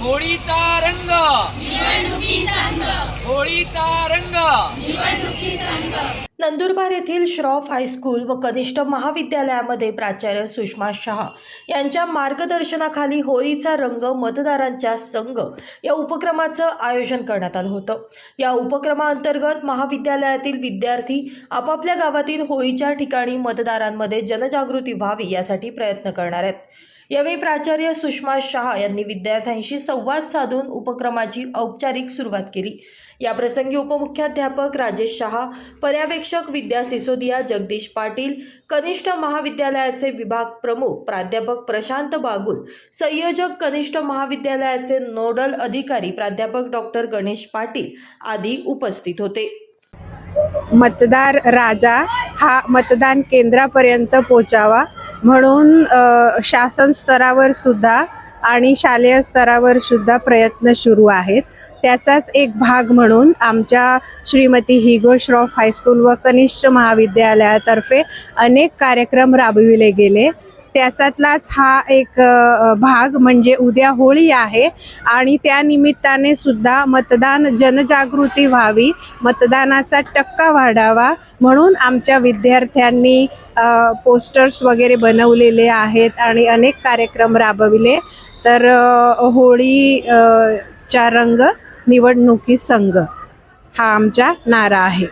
होळीचा रंग. होळीचा रंग. नंदुरबार येथील श्रॉफ हायस्कूल व कनिष्ठ महाविद्यालयामध्ये प्राचार्य सुषमा शहा यांच्या मार्गदर्शनाखाली होळीचा रंग मतदारांच्या संघ या उपक्रमाचं आयोजन करण्यात आलं होतं. या उपक्रमाअंतर्गत महाविद्यालयातील विद्यार्थी आपापल्या गावातील होळीच्या ठिकाणी मतदारांमध्ये जनजागृती व्हावी यासाठी प्रयत्न करणार आहेत. यावेळी प्राचार्य सुषमा शहा यांनी विद्यार्थ्यांशी संवाद साधून उपक्रमाची औपचारिक सुरुवात केली. याप्रसंगी उपमुख्याध्यापक राजेश शहा पर्यवेक्षक विद्या सिसोदिया जगदीश पाटील कनिष्ठ महाविद्यालयाचे विभाग प्रमुख प्राध्यापक प्रशांत बागुल संयोजक कनिष्ठ महाविद्यालयाचे नोडल अधिकारी प्राध्यापक डॉक्टर गणेश पाटील आदी उपस्थित होते. मतदार राजा हा मतदान केंद्रापर्यंत पोचावा म्हणून शासन स्तरावर सुद्धा आणि शालेय स्तरावर सुद्धा प्रयत्न सुरू आहेत. त्याचाच एक भाग म्हणून आमच्या श्रीमती हिगो श्रॉफ हायस्कूल व कनिष्ठ महाविद्यालयातर्फे अनेक कार्यक्रम राबविले गेले. त्याच्यातलाच हा एक भाग म्हणजे उद्या होळी आहे. आणि त्या निमित्ताने सुद्धा मतदान जनजागृती व्हावी मतदानाचा टक्का वाढावा म्हणून आमच्या विद्यार्थ्यांनी पोस्टर्स वगैरे बनवलेले आहेत आणि अनेक कार्यक्रम राबविले. तर होळीचा होळी चा रंग निवडणुकी संघ हा आमचा नारा आहे.